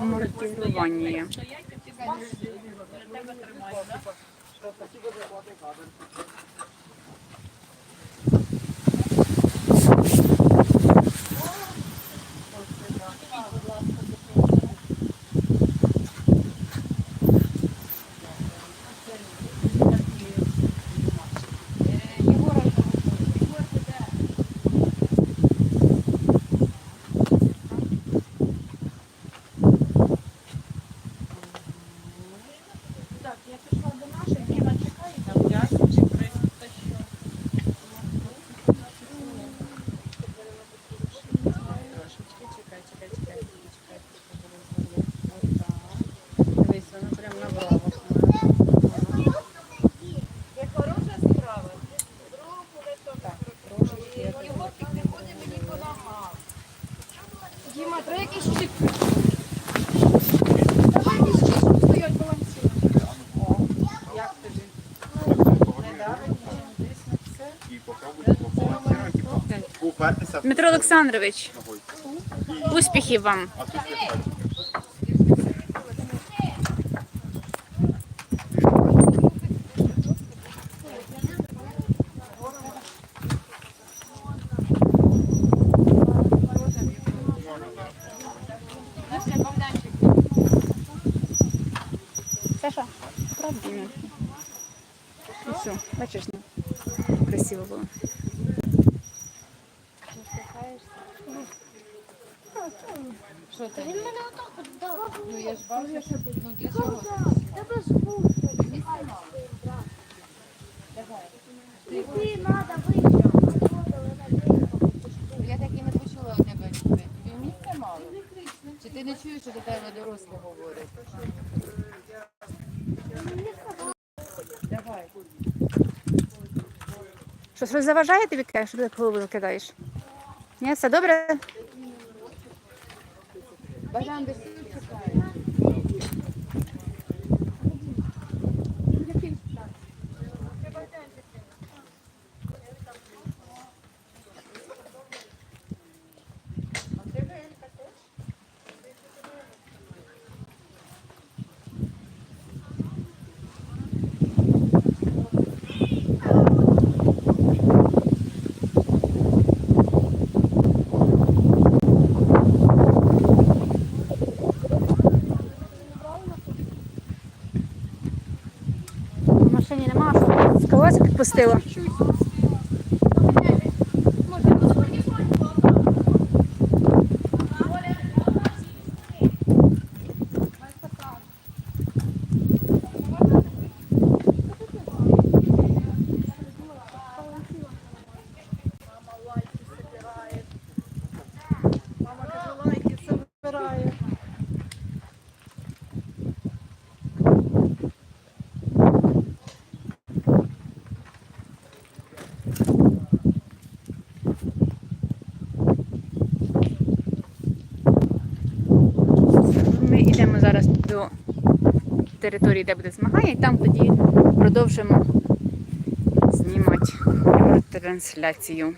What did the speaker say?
амортирування. Так, Дмитро Олександрович, успіхів вам! Саша, правда? Ну все, бачиш, ну, красиво було. Що ти? Він мене отак от дав. Ну я ж бачу, що ну для чого? Тебе звук. Місце. Давай. Тобі треба вийти. Я так і не почула у тебе. Тобі місця мало? Чи ти не чуєш, що до тебе дорослі говорять? Щось заважає тобі, що ти голову кидаєш? Ні, все добре? Бажан, десь всі машині нема, з колеса підпустила. До території, де буде змагання, і там тоді продовжимо знімати трансляцію.